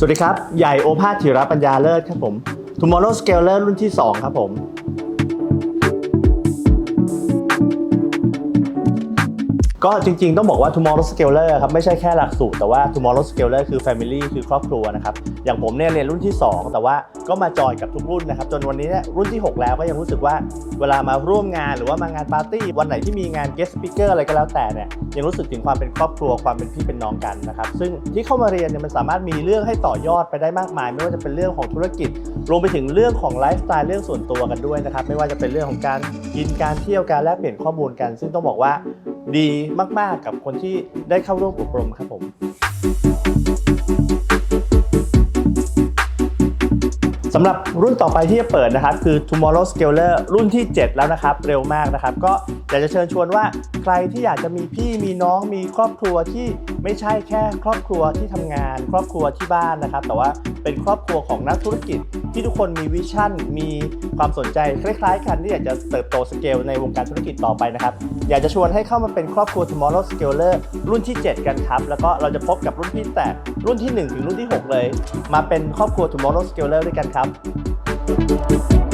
สวัสดีครับ ใหญ่โอภาสธีรปัญญาเลิศครับผม Tomorrow Scaler รุ่นที่ 2 ครับผม ก็จริงๆ ต้องบอกว่า Tomorrow Scaler ครับไม่ใช่แค่หลักสูตรแต่ว่า Tomorrow Scaler คือ Family คือครอบครัวนะครับ อย่างผมเนี่ยเรียนรุ่นที่ 2 แต่ว่าก็มาจอยกับทุกรุ่นนะครับ จนวันนี้เนี่ยรุ่นที่ 6 แล้วก็ยังรู้สึกว่าเวลามาร่วมงานหรือว่ามางานปาร์ตี้ วันไหนที่มีงาน guest speaker อะไรก็แล้วแต่เนี่ยยังรู้สึกถึงความเป็นครอบครัวความเป็นพี่เป็นน้องกันนะครับซึ่งที่เข้ามาเรียนเนี่ยมันสามารถมีเรื่องให้ต่อยอดไปได้มากมาย ไม่ว่าจะเป็นเรื่องของธุรกิจ รวมไปถึงเรื่องของไลฟ์สไตล์เรื่องส่วนตัวกันด้วยนะครับไม่ว่าจะเป็นเรื่องของการกินการเที่ยวการแลกเปลี่ยนข้อมูลกัน ซึ่งต้องบอกว่า ดีมาก ๆ กับคนที่ได้เข้าร่วมอบรมครับผมสำหรับรุ่นต่อไปที่จะเปิดนะครับ คือ Tomorrow Scaler รุ่นที่ 7 แล้วนะครับ เร็วมากนะครับ ก็อยากจะเชิญชวนว่า รที่อยากจะมีพี่มีน้องมีครอบครัวที่ไม่ใช่แค่ครอบครัวที่ทำงาน ครอบครัวที่บ้านนะครับ แต่ว่าเป็นครอบครัวของนักธุรกิจ ที่ทุกคนมีวิชั่น มีความสนใจคล้ายๆ กันที่อยากจะเติบโตสเกลในวงการธุรกิจต่อไปนะครับ อยากจะชวนให้เข้ามาเป็นครอบครัว Tomorrow Scaler รุ่นที่ 7 กันครับ แล้วก็เราจะพบกับรุ่นพี่แต่รุ่นที่ 1 ถึงรุ่นที่ 6 เลย มาเป็นครอบครัว Tomorrow Scaler ด้วยกันครับ